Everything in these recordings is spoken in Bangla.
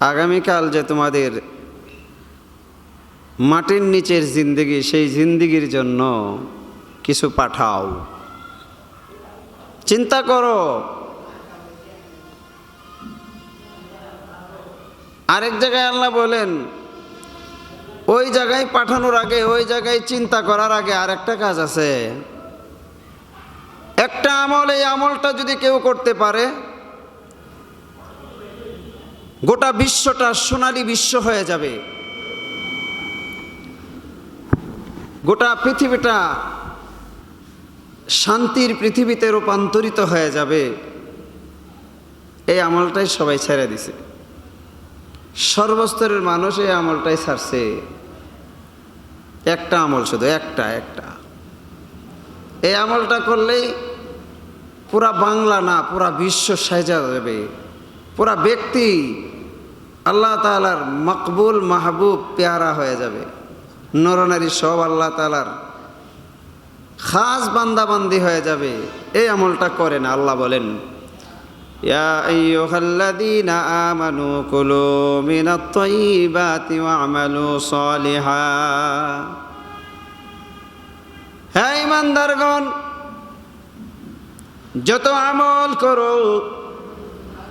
আগামীকাল যে তোমাদের মাটির নিচের জিন্দিগি, সেই জিন্দিগির জন্য কিছু পাঠাও। চিন্তা করো। আরেক জায়গায় আল্লাহ বলেন, ওই জায়গায় পাঠানোর আগে, ওই জায়গায় চিন্তা করার আগে আরেকটা কাজ আছে। একটা আমল, এই আমলটা যদি কেউ করতে পারে গোটা বিশ্বটা সোনালী বিশ্ব হয়ে যাবে। গোটা পৃথিবীটা শান্তির পৃথিবীতে রূপান্তরিত হয়ে যাবে। এই আমলটাই সবাই ছেড়ে দিছে। সর্বস্তরের মানুষ এই আমলটাই ছাড়ছে। একটা আমল শুধু, একটা একটা। এই আমলটা করলেই পুরা বাংলা না, পুরা বিশ্ব সাজা যাবে। পুরা ব্যক্তি আল্লাহ তালার মকবুল মাহবুব পেয়ারা হয়ে যাবে নরনারী সব আল্লাহ তালার খাস বান্দাবান্দি হয়ে যাবে এই আমলটা করে না আল্লাহ বলেন يا أيها الذين آمنوا كلوا من الطيبات واعملوا صالحا হ্যাঁ ইমানদারগণ যত আমল করো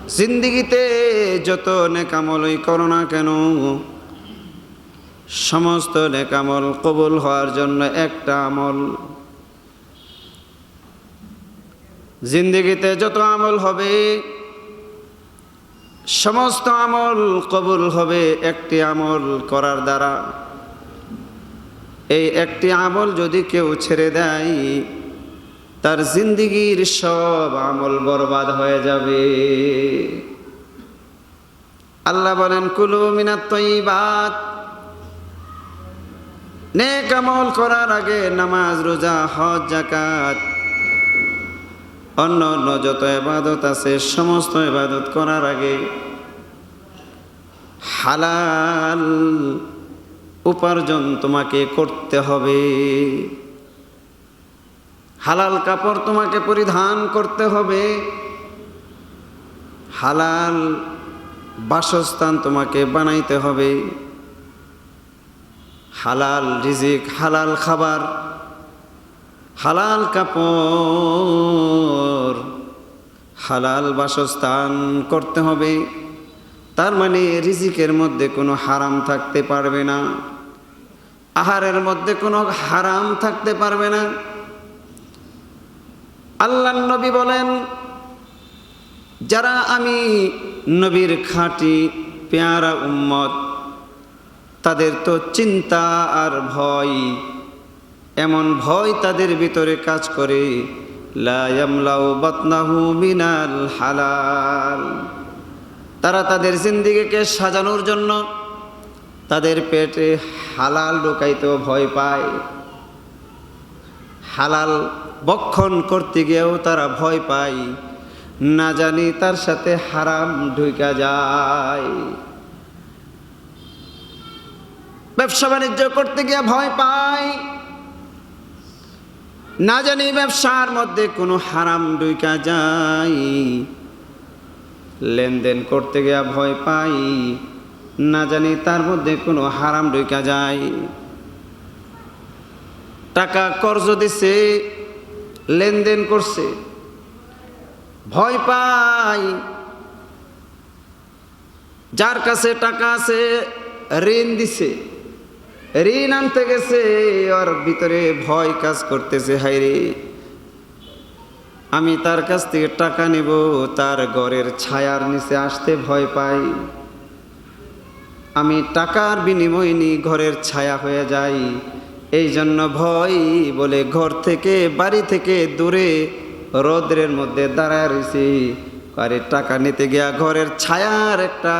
জিন্দিগিতে যত নেকামলই করো না কেন? সমস্ত নেকামল কবুল হওয়ার জন্য একটা আমল। জিন্দিগিতে যত আমল হবে, সমস্ত আমল কবুল হবে একটি আমল করার দ্বারা। এই একটি আমল যদি কেউ ছেড়ে দেয় তার জিন্দিগির সব আমল বরবাদ হয়ে যাবে। আল্লাহ বলেন, কুলু মিনাত তৈবাত। নেক আমল করার আগে নামাজ, রোজা, হজ জাকাত অন্য অন্য যত এবাদত আছে, সমস্ত এবাদত করার আগে হালাল উপার্জন তোমাকে করতে হবে। হালাল কাপড় তোমাকে পরিধান করতে হবে। হালাল বাসস্থান তোমাকে বানাইতে হবে। হালাল রিজিক, হালাল খাবার, হালাল কাপড়, হালাল বাসস্থান করতে হবে। তার মানে রিজিকের মধ্যে কোনো হারাম থাকতে পারবে না। আহারের মধ্যে কোনো হারাম থাকতে পারবে না। আল্লাহ নবী বলেন, যারা আমি নবীর খাঁটি পেয়ারা উম্মত, তাদের তো চিন্তা আর ভয়। এমন ভয় তাদের ভিতরে কাজ করে লায়ামলাউ বতনাহু মিনাল হালাল। তারা তাদের জিন্দিগিকে সাজানোর জন্য তাদের পেটে হালাল ঢুকাইতেও ভয় পায়। হালাল বক্ষণ করতে গিয়েও তারা ভয় পায়। না জানি তার সাথে হারাম ঢুকা যায়। ব্যবসা বাণিজ্য করতে গিয়ে ভয় পায়। না জানি ব্যবসার মধ্যে কোনো হারাম ডুইকা যায়। লেনদেন করতে গিয়া ভয় পাই না জানি তার মধ্যে কোনো হারাম ডুইকা যায়। টাকা কর্জ দিছে, লেনদেন করছে। ভয় পাই। যার কাছে টাকা আছে, ঋণ দিছে। ঋণ আনতে গেছে, ওর ভিতরে ভয় কাজ করতেছে হাইরে আমি তার কাছ থেকে টাকা নেব, তার ঘরের ছায়ার নিচে আসতে ভয় পাই। আমি টাকার বিনিময় নিয়ে ঘরের ছায়া হয়ে যাই এই জন্য ভয় বলে ঘর থেকে, বাড়ি থেকে দূরে রৌদ্রের মধ্যে দাঁড়ায় রয়েছি আরে টাকা নিতে গিয়া ঘরের ছায়ার একটা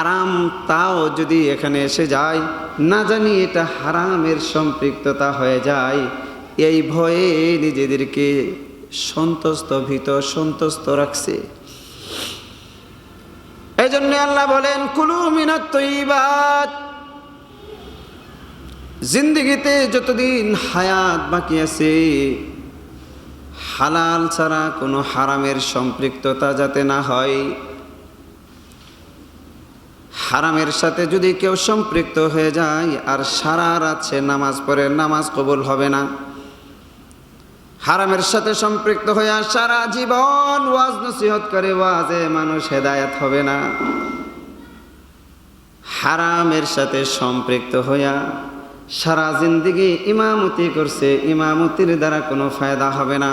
আরাম তাও যদি এখানে এসে যায়, না জানি এটা হারামের সম্পৃক্ততা হয়ে যায়। এই ভয়ে নিজেদেরকে সন্তুষ্ট ভীত সন্তুষ্ট রাখছে। এই জন্য আল্লাহ বলেন, কুলু মিনাত জিন্দিগিতে যতদিন হায়াত বাকি আছে, হালাল ছাড়া কোনো হারামের সম্পৃক্ততা যাতে না হয়। হারামের সাথে যদি কেউ সম্পৃক্ত হয়ে যায়, আর সারা রাত সে নামাজ পড়ে, নামাজ কবুল হবে না। হারামের সাথে সম্পৃক্ত হয়ে সারা জীবন ওয়াজ নসিহত করে, ওয়াজে মানুষ হেদায়াত হবে না। হারামের সাথে সম্পৃক্ত হইয়া সারা জিন্দিগি ইমামতি করছে, ইমামতির দ্বারা কোনো ফায়দা হবে না।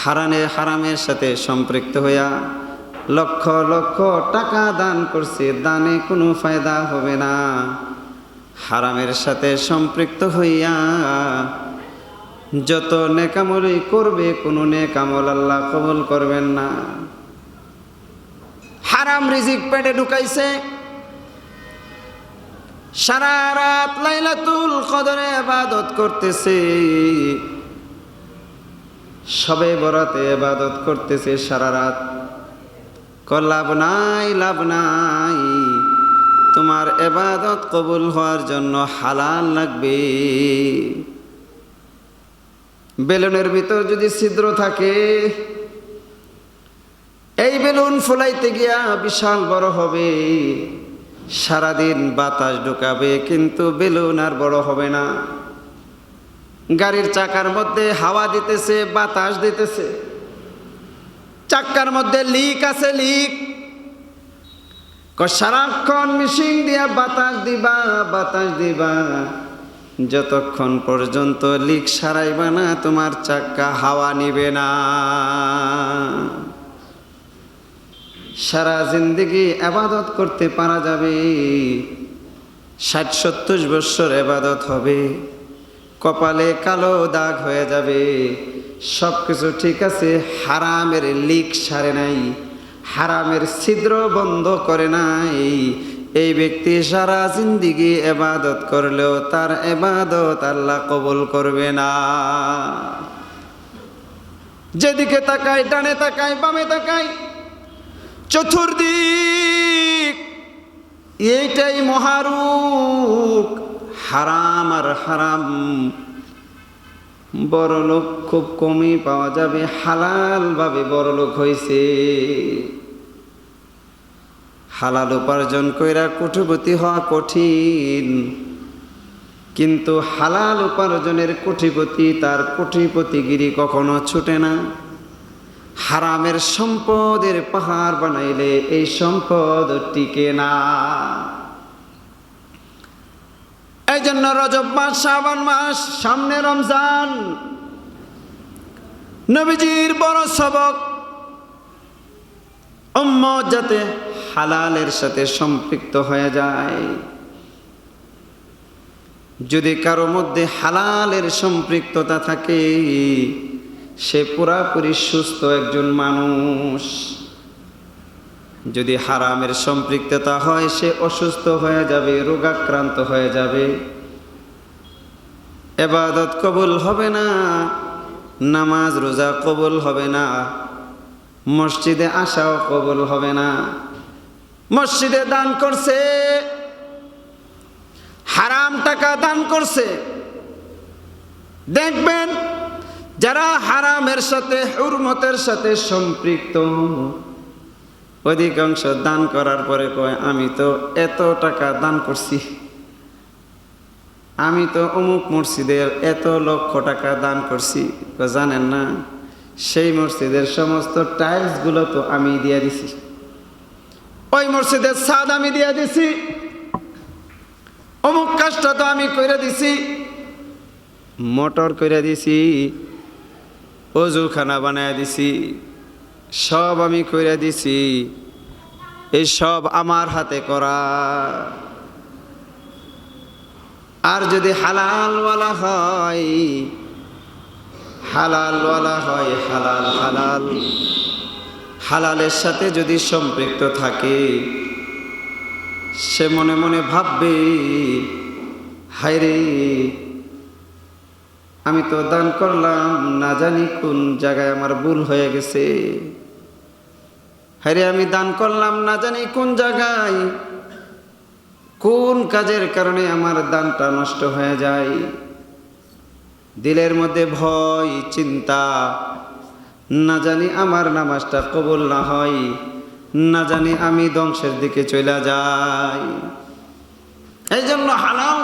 হারানে হারামের সাথে সম্পৃক্ত হইয়া লক্ষ লক্ষ টাকা দান করছে, দানে কোনো ফায়দা হবে না। হারামের সাথে সম্পৃক্ত হইয়া যত নেকামলই করবে, কোনো নেকামল আল্লাহ কবুল করবেন না। হারাম রিজিক পেটে ঢুকাইছে সারা রাত লাইলাতুল কদরে ইবাদত করতেছে। সবে বরাতে ইবাদত করতেছে সারা রাত। লাভ নাই লাভ নাই। তোমার এবাদত কবুল হওয়ার জন্য হালাল লাগবে। বেলুনের ভিতর যদি ছিদ্র থাকে, এই বেলুন ফুলাইতে গিয়া বিশাল বড় হবে। সারাদিন বাতাস ঢুকাবে, কিন্তু বেলুন আর বড় হবে না। গাড়ির চাকার মধ্যে হাওয়া দিতেছে, বাতাস দিতেছে। চাক্কার মধ্যে লিক আছে, লিক। সারাক্ষণ মেশিন দিয়া বাতাস দিবা বাতাস দিবা। যতক্ষণ পর্যন্ত লিক সারাইবা না, তোমার চাক্কা হাওয়া নিবে না। সারা জিন্দগি আবাদত করতে পারা যাবে। ষাট সত্তর বৎসর আবাদত হবে। কপালে কালো দাগ হয়ে যাবে। সব কিছু ঠিক আছে, হারামের লিক সারে নাই। হারামের ছিদ্র বন্ধ করে নাই। এই ব্যক্তি সারা জিন্দিগি এবাদত করলেও তার এবাদত আল্লাহ কবুল করবে না। যেদিকে তাকাই ডানে তাকাই বামে তাকাই চতুর্দিক। এইটাই মহারূপ। হারাম আর হারাম। বড় লোক খুব কমই পাওয়া যাবে। হালাল ভাবে বড় লোক হয়েছে হালাল উপার্জন কইরা কোটিপতি হওয়া কঠিন। কিন্তু হালাল উপার্জনের কোটিপতি তার কোটিপতিগিরি কখনো ছুটে না। হারামের সম্পদের পাহাড় বানাইলে এই সম্পদ টিকে না। এই জন্য রজব মাস শ্রাবণ মাস, সামনে রমজান। নবীজির বড় সবক যাতে হালালের সাথে সম্পৃক্ত হয়ে যায়। যদি কারও মধ্যে হালালের সম্পৃক্ততা থাকে সে পুরাপুরি সুস্থ একজন মানুষ। যদি হারামের সম্পৃক্ততা হয়, সে অসুস্থ হয়ে যাবে, রোগাক্রান্ত হয়ে যাবে। এবাদত কবুল হবে না, নামাজ, রোজা কবুল হবে না, মসজিদে আসাও কবুল হবে না। মসজিদে দান করছে, হারাম টাকা দান করছে। দেখবেন যারা হারামের সাথে, হুরমতের সাথে সম্পৃক্ত, অধিকাংশ দান করার পরে কয়, আমি তো এত টাকা দান করছি। আমি তো অমুক মসজিদের এত লক্ষ টাকা দান করছি। জানেন না, সেই মসজিদের সমস্ত টাইলসগুলো তো আমি দিয়ে দিছি। ওই মসজিদের ছাদ আমি দিয়ে দিছি। অমুক কাজটা তো আমি কইরা দিছি। মোটর কইরা দিছি। অজুখানা বানায় দিছি, সব আমি কইরা দিছি, এই সব আমার হাতে করা। আর যদি হালালওয়ালা হয় হালালওয়ালা হয়, হালাল হালাল। হালালের সাথে যদি সম্পৃক্ত থাকে, সে মনে মনে ভাববে, হায়রে আমি তো দান করলাম, না জানি কোন জায়গায় আমার ভুল হয়ে গেছে। হায়রে, আমি দান করলাম, না জানি কোন জায়গায়, কোন কাজের কারণে আমার দানটা নষ্ট হয়ে যায়। দিলের মধ্যে ভয়, চিন্তা, না জানি আমার নামাজটা কবুল না হয়, না জানি আমি ধ্বংসের দিকে চলে যাই। এই জন্য হালাল